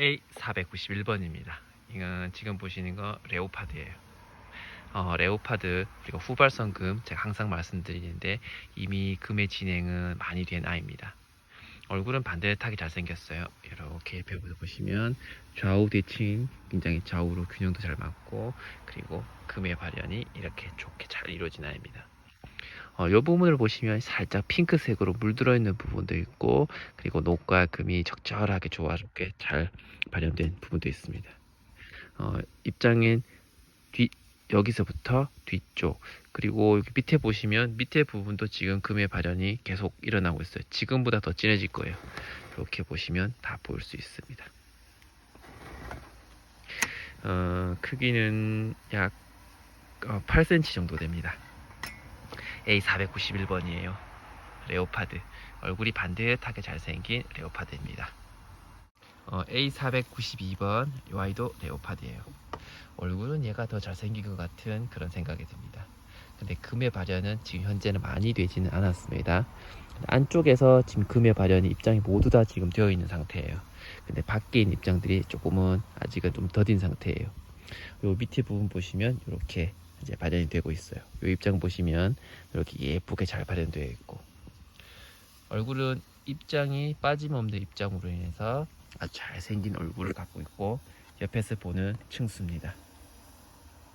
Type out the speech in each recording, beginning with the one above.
A491번입니다. 이건 지금 보시는 거 레오파드예요. 어, 레오파드 그리고 후발성금 제가 항상 말씀드리는데 이미 금의 진행은 많이 된 아이입니다. 얼굴은 반듯하게 잘생겼어요. 이렇게 배우를 보시면 좌우 대칭 굉장히 좌우로 균형도 잘 맞고 그리고 금의 발현이 이렇게 좋게 잘 이루어진 아이입니다. 어, 이 부분을 보시면 살짝 핑크색으로 물들어 있는 부분도 있고 그리고 녹과 금이 적절하게 조화롭게 잘 발현된 부분도 있습니다. 어, 입장엔 뒤 여기서부터 뒤쪽 그리고 여기 밑에 보시면 밑에 부분도 지금 금의 발현이 계속 일어나고 있어요. 지금보다 더 진해질 거예요. 이렇게 보시면 다 보일 수 있습니다. 어, 크기는 약 어, 8cm 정도 됩니다. A491번이에요. 레오파드. 얼굴이 반듯하게 잘생긴 레오파드입니다. 어, A492번 이 아이도 레오파드예요. 얼굴은 얘가 더 잘생긴 것 같은 그런 생각이 듭니다. 근데 금의 발현은 지금 현재는 많이 되지는 않았습니다. 안쪽에서 지금 금의 발현이 입장이 모두 다 지금 되어 있는 상태예요. 근데 밖에 있는 입장들이 조금은 아직은 좀 더딘 상태예요. 요 밑에 부분 보시면 이렇게 이제 발현이 되고 있어요. 요 입장 보시면 이렇게 예쁘게 잘 발현되어 있고 얼굴은 입장이 빠짐없는 입장으로 인해서 아주 잘생긴 얼굴을 갖고 있고 옆에서 보는 층수입니다.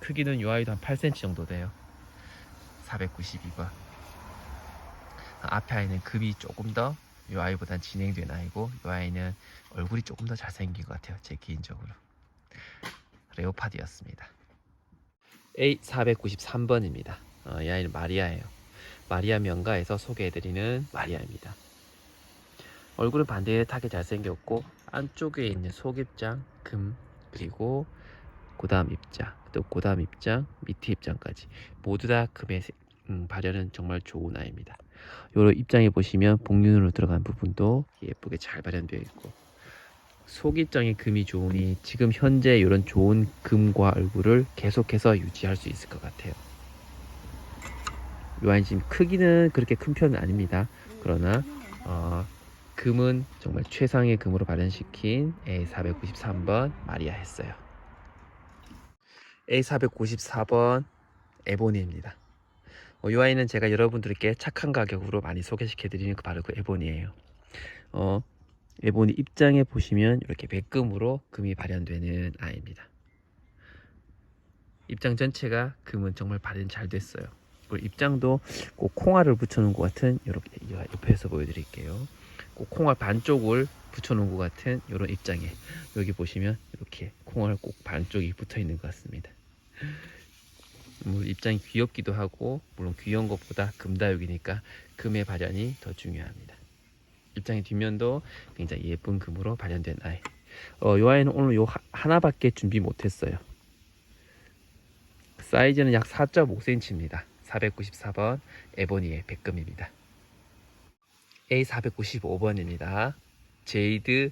크기는 요 아이도 한 8cm 정도 돼요. 492번. 앞에 아이는 급이 조금 더요 아이보단 진행된 아이고 요 아이는 얼굴이 조금 더 잘생긴 것 같아요. 제 개인적으로. 레오파드였습니다. A493번입니다. 어, 이 아이는 마리아예요. 마리아 명가에서 소개해드리는 마리아입니다. 얼굴은 반듯하게 잘생겼고 안쪽에 있는 속입장, 금 그리고 고다음 입장, 또 고다음 입장, 밑에 입장까지 모두 다 금의 색- 음, 발현은 정말 좋은 아이입니다. 요런 입장에 보시면 복륜으로 들어간 부분도 예쁘게 잘 발현되어 있고 속입장의 금이 좋으니 지금 현재 이런 좋은 금과 얼굴을 계속해서 유지할 수 있을 것 같아요. 요 아이 지금 크기는 그렇게 큰 편은 아닙니다. 그러나 어, 금은 정말 최상의 금으로 발현시킨 A493번 마리아 했어요. A494번 에보니입니다. 어, 이 아이는 제가 여러분들께 착한 가격으로 많이 소개시켜 드리는 그 바로 그 에보니예요. 어, 에보니 입장에 보시면 이렇게 백금으로 금이 발현되는 아이입니다. 입장 전체가 금은 정말 발현 잘 됐어요. 그리고 입장도 꼭 콩알을 붙여놓은 것 같은 이렇게 옆에서 보여드릴게요. 꼭 콩알 반쪽을 붙여놓은 것 같은 이런 입장에 여기 보시면 이렇게 콩알 꼭 반쪽이 붙어 있는 것 같습니다. 물론 입장이 귀엽기도 하고 물론 귀여운 것보다 금다육이니까 금의 발현이 더 중요합니다. 입장의 뒷면도 굉장히 예쁜 금으로 발현된 아이. 어, 이 아이는 오늘 요 하- 하나밖에 준비 못했어요. 사이즈는 약 4.5cm입니다. 494번 에보니의 백금입니다. A495번입니다. 제이드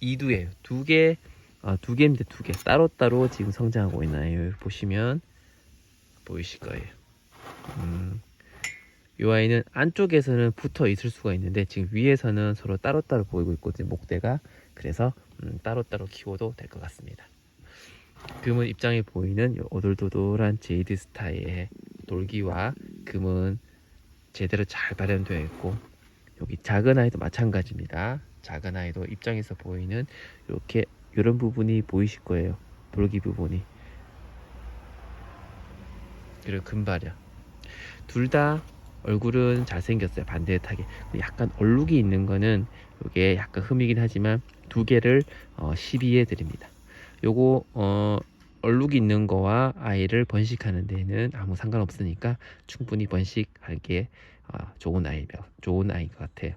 이두예요. 두 개, 아, 두 개입니다. 두 개. 따로따로 지금 성장하고 있나요? 보시면 보이실 거예요. 음, 이 아이는 안쪽에서는 붙어 있을 수가 있는데 지금 위에서는 서로 따로따로 보이고 있거든요. 목대가. 그래서 음, 따로따로 키워도 될 것 같습니다. 금은 입장에 보이는 요 오돌도돌한 제이드 스타일의 돌기와 금은 제대로 잘 발현되어 있고 여기 작은 아이도 마찬가지입니다. 작은 아이도 입장에서 보이는 이렇게 이런 부분이 보이실 거예요. 돌기 부분이 그리고 금발이야. 둘 다 얼굴은 잘생겼어요. 반듯하게. 약간 얼룩이 있는 거는 이게 약간 흠이긴 하지만 두 개를 어, 12에 드립니다. 요거 어, 얼룩이 있는 거와 아이를 번식하는 데는 아무 상관없으니까 충분히 번식하기에 어, 좋은 아이 좋은 아이인 것 같아요.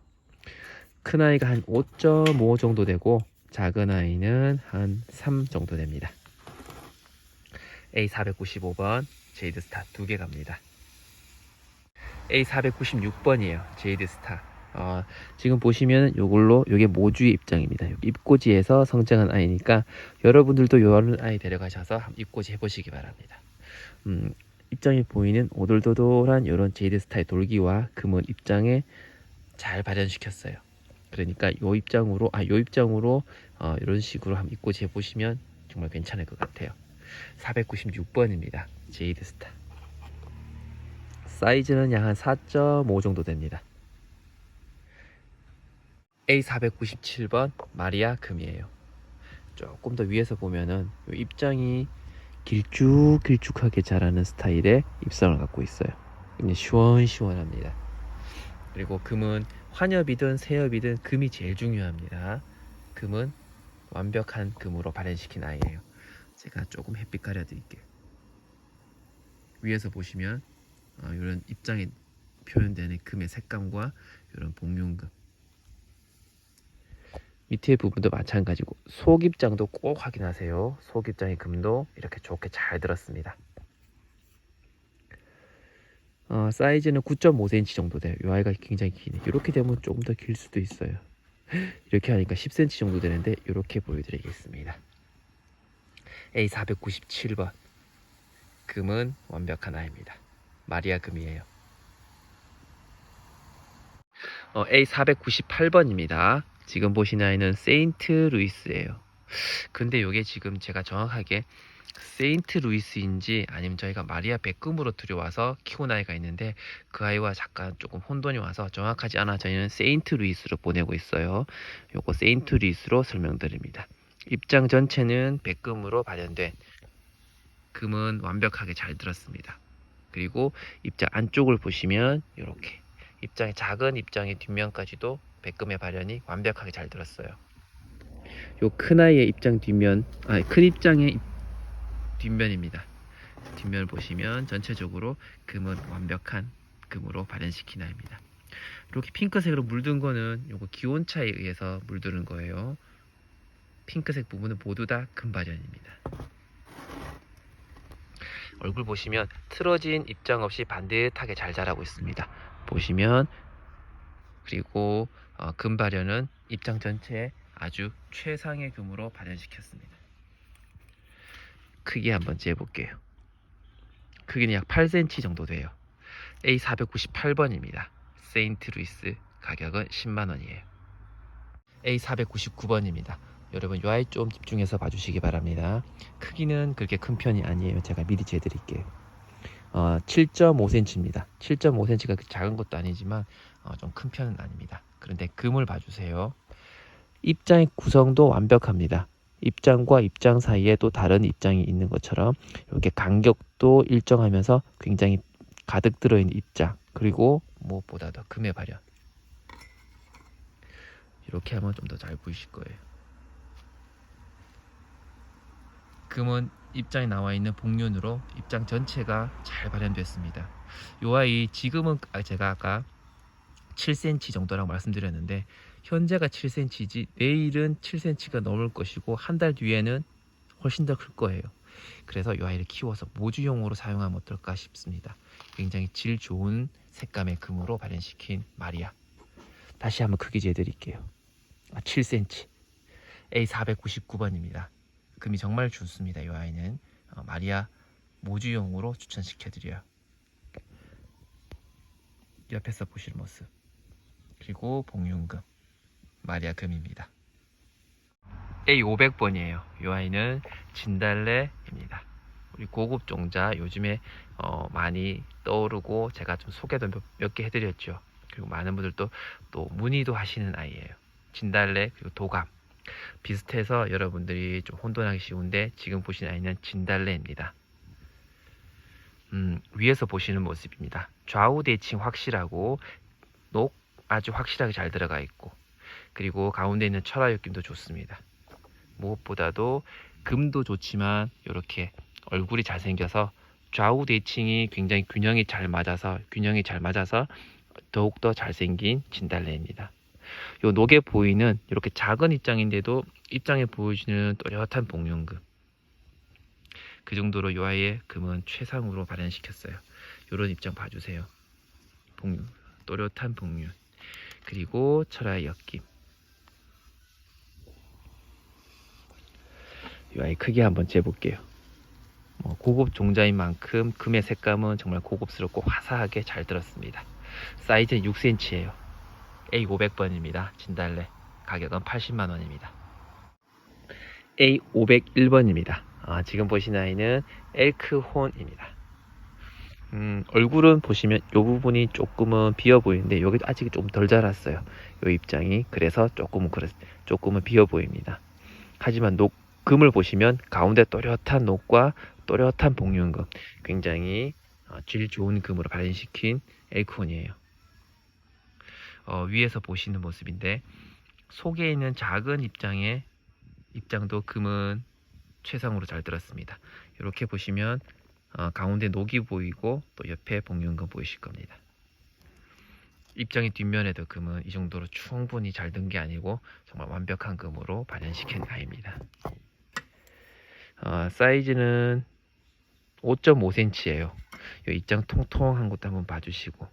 큰 아이가 한 5.5 정도 되고 작은 아이는 한 3 정도 됩니다. A495번 제이드 스타 두 개 갑니다. A496번이에요. 제이드 스타. 어, 지금 보시면 요걸로 요게 모주의 입장입니다. 입꼬지에서 성장한 아이니까 여러분들도 요런 아이 데려가셔서 입꼬지 해보시기 바랍니다. 음, 입장에 보이는 오돌도돌한 요런 제이드 스타의 돌기와 금은 입장에 잘 발현시켰어요. 그러니까 요 입장으로 아 요 입장으로 어, 이런 식으로 한번 입고 재보시면 정말 괜찮을 것 같아요. 496번입니다. 제이드 스타. 사이즈는 약 한 4.5 정도 됩니다. A497번 마리아 금이에요. 조금 더 위에서 보면은 요 입장이 길쭉길쭉하게 자라는 스타일의 입성을 갖고 있어요. 굉장히 시원시원합니다. 그리고 금은 환엽이든 세엽이든 금이 제일 중요합니다. 금은 완벽한 금으로 발현시킨 아이예요. 제가 조금 햇빛 가려드릴게요. 위에서 보시면 어, 이런 입장에 표현되는 금의 색감과 이런 복륜금 밑에 부분도 마찬가지고 속 입장도 꼭 확인하세요. 속 입장의 금도 이렇게 좋게 잘 들었습니다. 어, 사이즈는 9.5cm 정도 돼요. 이 아이가 굉장히 기네. 이렇게 되면 조금 더 길 수도 있어요. 이렇게 하니까 10cm 정도 되는데 이렇게 보여드리겠습니다. A497번 금은 완벽한 아이입니다. 마리아 금이에요. 어, A498번입니다. 지금 보시는 아이는 세인트 루이스예요. 근데 이게 지금 제가 정확하게 세인트 루이스인지 아니면 저희가 마리아 백금으로 들여와서 키운 아이가 있는데 그 아이와 잠깐 조금 혼돈이 와서 정확하지 않아 저희는 세인트 루이스로 보내고 있어요. 요거 세인트 루이스로 설명드립니다. 입장 전체는 백금으로 발현된 금은 완벽하게 잘 들었습니다. 그리고 입장 안쪽을 보시면 이렇게 입장의 작은 입장의 뒷면까지도 백금의 발현이 완벽하게 잘 들었어요. 요 큰 아이의 입장 뒷면, 아니 큰 입장의 입- 뒷면입니다. 뒷면을 보시면 전체적으로 금은 완벽한 금으로 발현시킨 아이입니다. 이렇게 핑크색으로 물든 거는 요거 기온 차에 의해서 물드는 거예요. 핑크색 부분은 모두 다 금 발현입니다. 얼굴 보시면 틀어진 입장 없이 반듯하게 잘 자라고 있습니다. 보시면 그리고 어, 금 발현은 입장 전체에 아주 최상의 금으로 발현시켰습니다. 크기 한번 재볼게요. 크기는 약 8cm 정도 돼요. A498번입니다. 세인트 루이스 가격은 10만 원이에요. A499번입니다. 여러분 요 아이 좀 집중해서 봐주시기 바랍니다. 크기는 그렇게 큰 편이 아니에요. 제가 미리 재드릴게요. 어, 7.5cm입니다. 7.5cm가 작은 것도 아니지만 어, 좀 큰 편은 아닙니다. 그런데 금을 봐주세요. 입장의 구성도 완벽합니다. 입장과 입장 사이에 또 다른 입장이 있는 것처럼 이렇게 간격도 일정하면서 굉장히 가득 들어있는 입장 그리고 무엇보다 더 금의 발현 이렇게 하면 좀 더 잘 보이실 거예요. 금은 입장에 나와 있는 복륜으로 입장 전체가 잘 발현됐습니다. 요 아이 지금은 아, 제가 아까 7cm 정도라고 말씀드렸는데 현재가 7cm지 내일은 7cm가 넘을 것이고 한 달 뒤에는 훨씬 더 클 거예요. 그래서 이 아이를 키워서 모주용으로 사용하면 어떨까 싶습니다. 굉장히 질 좋은 색감의 금으로 발현시킨 마리아. 다시 한번 크게 재드릴게요. 아, 7cm. A499번입니다. 금이 정말 좋습니다. 이 아이는 어, 마리아 모주용으로 추천시켜드려요. 옆에서 보실 모습. 그리고 복륜금 마리아 금입니다. A500번이에요. 이 아이는 진달래입니다. 우리 고급 종자 요즘에 어, 많이 떠오르고 제가 좀 소개도 몇 개 해드렸죠. 그리고 많은 분들도 또 문의도 하시는 아이예요. 진달래 그리고 도감 비슷해서 여러분들이 좀 혼돈하기 쉬운데 지금 보시는 아이는 진달래입니다. 음, 위에서 보시는 모습입니다. 좌우 대칭 확실하고 녹 아주 확실하게 잘 들어가 있고 그리고 가운데 있는 철화 느낌도 좋습니다. 무엇보다도 금도 좋지만 이렇게 얼굴이 잘생겨서 좌우 대칭이 굉장히 균형이 잘 맞아서 균형이 잘 맞아서 더욱더 잘생긴 진달래입니다. 요 녹에 보이는 이렇게 작은 입장인데도 입장에 보여주는 또렷한 복륜금 그 정도로 요 아이의 금은 최상으로 발현시켰어요. 요런 입장 봐주세요. 복륜 또렷한 복륜 그리고 철화의 엮임 이 아이 크기 한번 재볼게요. 뭐 고급 종자인 만큼 금의 색감은 정말 고급스럽고 화사하게 잘 들었습니다. 사이즈는 6cm예요. A500번입니다. 진달래 가격은 80만 원입니다. A501번입니다. 아, 지금 보신 아이는 엘크혼입니다. 음, 얼굴은 보시면 이 부분이 조금은 비어 보이는데 여기도 아직 좀 덜 자랐어요. 이 입장이 그래서 조금은 그래 조금은 비어 보입니다. 하지만 녹 금을 보시면 가운데 또렷한 녹과 또렷한 복륜금 굉장히 어, 질 좋은 금으로 발현시킨 엘크혼이에요. 어, 위에서 보시는 모습인데 속에 있는 작은 입장의 입장도 금은 최상으로 잘 들었습니다. 이렇게 보시면 어, 가운데 녹이 보이고 또 옆에 복륜금 보이실 겁니다. 입장의 뒷면에도 금은 이 정도로 충분히 잘 든 게 아니고 정말 완벽한 금으로 발현시킨 아이입니다. 어, 사이즈는 5.5cm예요. 이 입장 통통한 것도 한번 봐주시고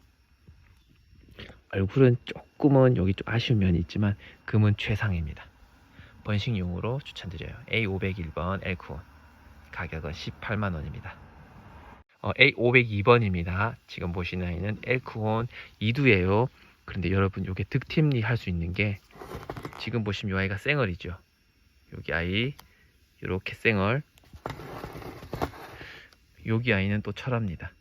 얼굴은 조금은 여기 좀 아쉬운 면이 있지만 금은 최상입니다. 번식용으로 추천드려요. A501번 엘쿠온 가격은 18만 원입니다. 어, A502번입니다. 지금 보시는 아이는 엘크온 2두예요. 그런데 여러분 이게 득템리 할 수 있는 게 지금 보시면 이 아이가 쌩얼이죠. 여기 아이 이렇게 쌩얼 여기 아이는 또 철화입니다.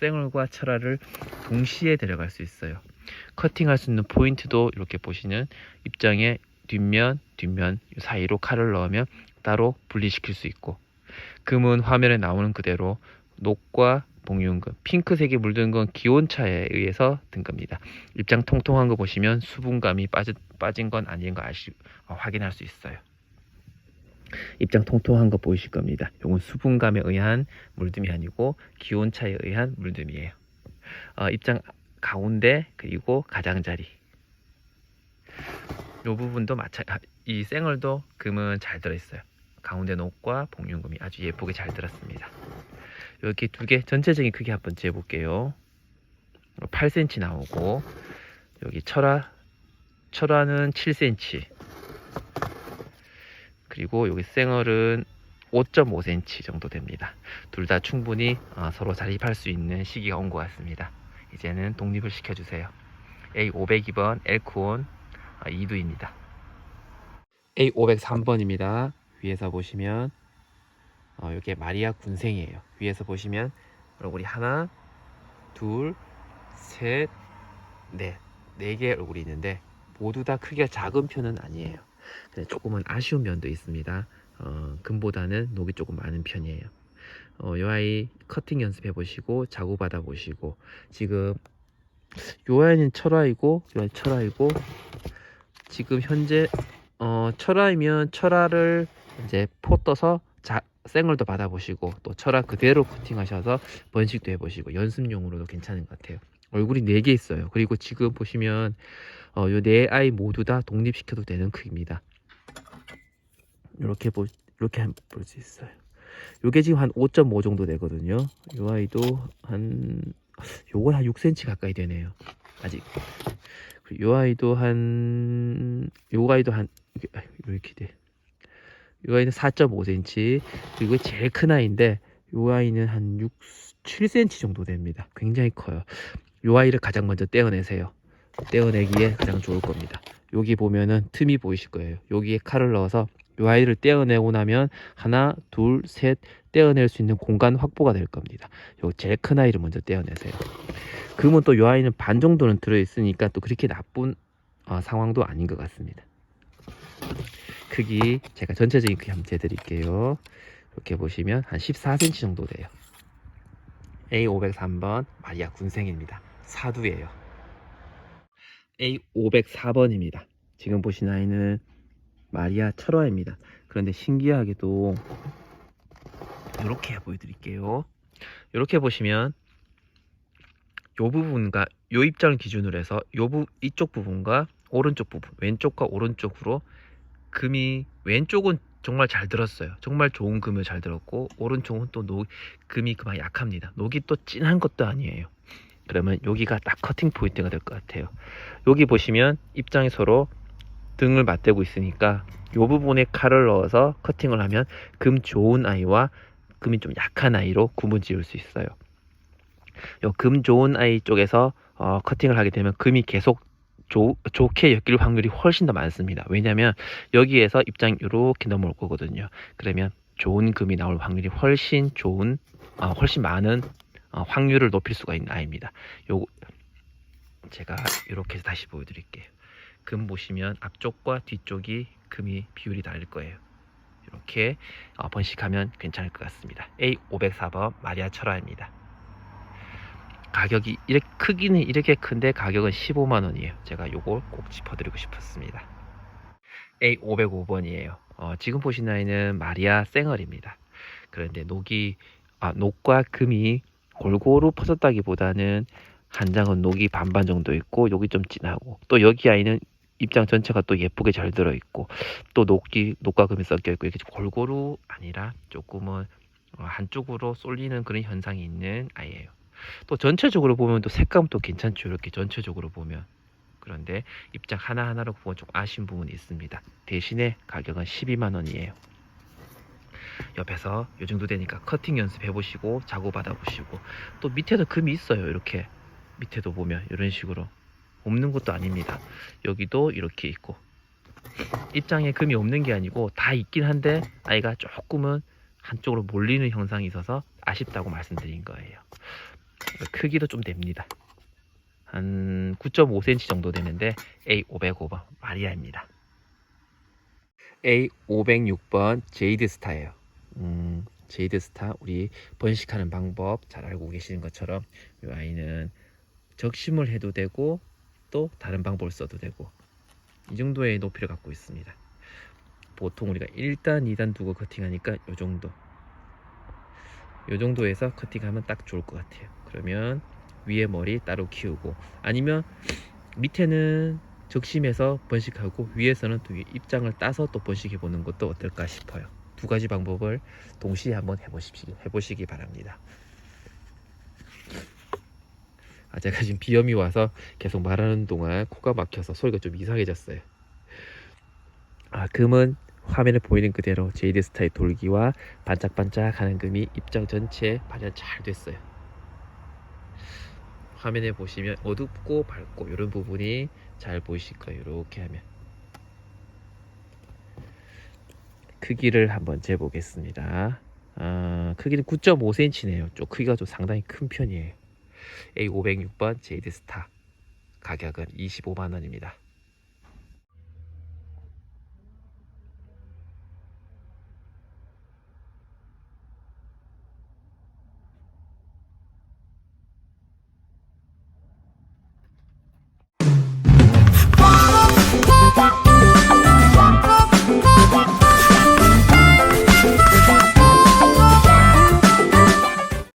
쌩얼과 철화를 동시에 데려갈 수 있어요. 커팅할 수 있는 포인트도 이렇게 보시는 입장에 뒷면, 뒷면 사이로 칼을 넣으면 따로 분리시킬 수 있고 금은 화면에 나오는 그대로 녹과 복륜금, 핑크색이 물든 건 기온차에 의해서 든 겁니다. 입장 통통한 거 보시면 수분감이 빠진, 빠진 건 아닌 거 아시, 어, 확인할 수 있어요. 입장 통통한 거 보이실 겁니다. 이건 수분감에 의한 물듦이 아니고 기온차에 의한 물듦이에요. 어, 입장 가운데 그리고 가장자리 이 부분도 마찬 이 쌩얼도 금은 잘 들어있어요. 가운데 녹과 복륜금이 아주 예쁘게 잘 들었습니다. 이렇게 두 개 전체적인 크기 한번 재볼게요. 8cm 나오고 여기 철화 철화는 7cm 그리고 여기 쌩얼은 5.5cm 정도 됩니다. 둘 다 충분히 어, 서로 자립할 수 있는 시기가 온 것 같습니다. 이제는 독립을 시켜주세요. A502번 엘크온 어, 2두입니다. A503번입니다. 위에서 보시면 어, 이게 마리아 군생이에요. 위에서 보시면 얼굴이 하나, 둘, 셋, 넷, 네 개의 얼굴이 있는데 모두 다 크기가 작은 편은 아니에요. 조금은 아쉬운 면도 있습니다. 어, 금보다는 녹이 조금 많은 편이에요. 어, 이 아이 커팅 연습해 보시고 자구 받아 보시고 지금 요 아이는 철화이고 요 아이 철화이고 지금 현재 어, 철화이면 철화를 이제 포 떠서 자, 생얼도 받아 보시고 또 철화 그대로 코팅하셔서 번식도 해 보시고 연습용으로도 괜찮은 것 같아요. 얼굴이 4개 있어요. 그리고 지금 보시면 어, 요네 아이 모두 다 독립시켜도 되는 크기입니다. 이렇게 보 이렇게 볼 수 있어요. 요게 지금 한 5.5 정도 되거든요. 요 아이도 한 요건 한 6cm 가까이 되네요. 아직. 요 아이도 한, 요 아이도 한, 이렇게 돼. 요 아이는 4.5cm. 그리고 제일 큰 아이인데, 요 아이는 한 6, 7cm 정도 됩니다. 굉장히 커요. 요 아이를 가장 먼저 떼어내세요. 떼어내기에 가장 좋을 겁니다. 여기 보면은 틈이 보이실 거예요. 여기에 칼을 넣어서 요 아이를 떼어내고 나면 하나, 둘, 셋 떼어낼 수 있는 공간 확보가 될 겁니다. 요 제일 큰 아이를 먼저 떼어내세요. 그러면 또요 아이는 반 정도는 들어있으니까 또 그렇게 나쁜 어, 상황도 아닌 것 같습니다. 크기 제가 전체적인 크기 한번 재드릴게요. 이렇게 보시면 한 14cm 정도 돼요. A503번 마리아 군생입니다. 사두예요. A504번입니다. 지금 보신 아이는 마리아 철화입니다. 그런데 신기하게도 이렇게 보여드릴게요. 이렇게 보시면 요 부분과 요 입장을 기준으로 해서 요 부, 이쪽 부분과 오른쪽 부분, 왼쪽과 오른쪽으로 금이 왼쪽은 정말 잘 들었어요. 정말 좋은 금을 잘 들었고 오른쪽은 또 녹, 금이 그만 약합니다. 녹이 또 진한 것도 아니에요. 그러면 여기가 딱 커팅 포인트가 될 것 같아요. 여기 보시면 입장이 서로 등을 맞대고 있으니까 이 부분에 칼을 넣어서 커팅을 하면 금 좋은 아이와 금이 좀 약한 아이로 구분 지을 수 있어요. 요 금 좋은 아이 쪽에서 어, 커팅을 하게 되면 금이 계속 좋, 좋게 엮일 확률이 훨씬 더 많습니다. 왜냐하면 여기에서 입장 이렇게 넘어올 거거든요. 그러면 좋은 금이 나올 확률이 훨씬 좋은, 아, 훨씬 많은 어, 확률을 높일 수가 있는 아이입니다. 요 제가 이렇게 해서 다시 보여드릴게요. 금 보시면 앞쪽과 뒤쪽이 금이 비율이 다를 거예요. 이렇게 어, 번식하면 괜찮을 것 같습니다. A504번 마리아 철화입니다. 가격이 이렇게 크기는 이렇게 큰데 가격은 15만 원이에요. 제가 요걸 꼭 짚어드리고 싶었습니다. A505번이에요. 어, 지금 보신 아이는 마리아 쌩얼입니다. 그런데 녹이 아, 녹과 금이 골고루 퍼졌다기보다는 한 장은 녹이 반반 정도 있고 여기 좀 진하고 또 여기 아이는 입장 전체가 또 예쁘게 잘 들어 있고 또 녹이 녹과 금이 섞여 있고 이렇게 골고루 아니라 조금은 어, 한쪽으로 쏠리는 그런 현상이 있는 아이예요. 또 전체적으로 보면 또 색감도 괜찮죠. 이렇게 전체적으로 보면 그런데 입장 하나 하나로 보면 좀 아쉬운 부분이 있습니다. 대신에 가격은 12만 원이에요. 옆에서 요 정도 되니까 커팅 연습해 보시고 자고 받아 보시고 또 밑에도 금이 있어요. 이렇게 밑에도 보면 이런 식으로 없는 것도 아닙니다. 여기도 이렇게 있고 입장에 금이 없는 게 아니고 다 있긴 한데 아이가 조금은 한쪽으로 몰리는 형상이 있어서 아쉽다고 말씀드린 거예요. 크기도 좀 됩니다. 한 9.5cm 정도 되는데 A505번 마리아입니다. A506번 제이드 스타예요. 음, 제이드 스타 우리 번식하는 방법 잘 알고 계시는 것처럼 이 아이는 적심을 해도 되고 또 다른 방법을 써도 되고 이 정도의 높이를 갖고 있습니다. 보통 우리가 1단, 2단 두고 커팅하니까 이 정도 이 정도에서 커팅하면 딱 좋을 것 같아요. 그러면 위에 머리 따로 키우고 아니면 밑에는 적심해서 번식하고 위에서는 또 입장을 따서 또 번식해 보는 것도 어떨까 싶어요. 두 가지 방법을 동시에 한번 해보시기, 해보시기 바랍니다. 아, 제가 지금 비염이 와서 계속 말하는 동안 코가 막혀서 소리가 좀 이상해졌어요. 아, 금은 화면에 보이는 그대로 제이드 스타의 돌기와 반짝반짝하는 금이 입장 전체에 발현 잘 됐어요. 화면에 보시면 어둡고 밝고 이런 부분이 잘 보이실 거예요. 이렇게 하면 크기를 한번 재보겠습니다. 아, 크기는 9.5cm네요. 좀 크기가 좀 상당히 큰 편이에요. A506번 제이드 스타 가격은 25만 원입니다.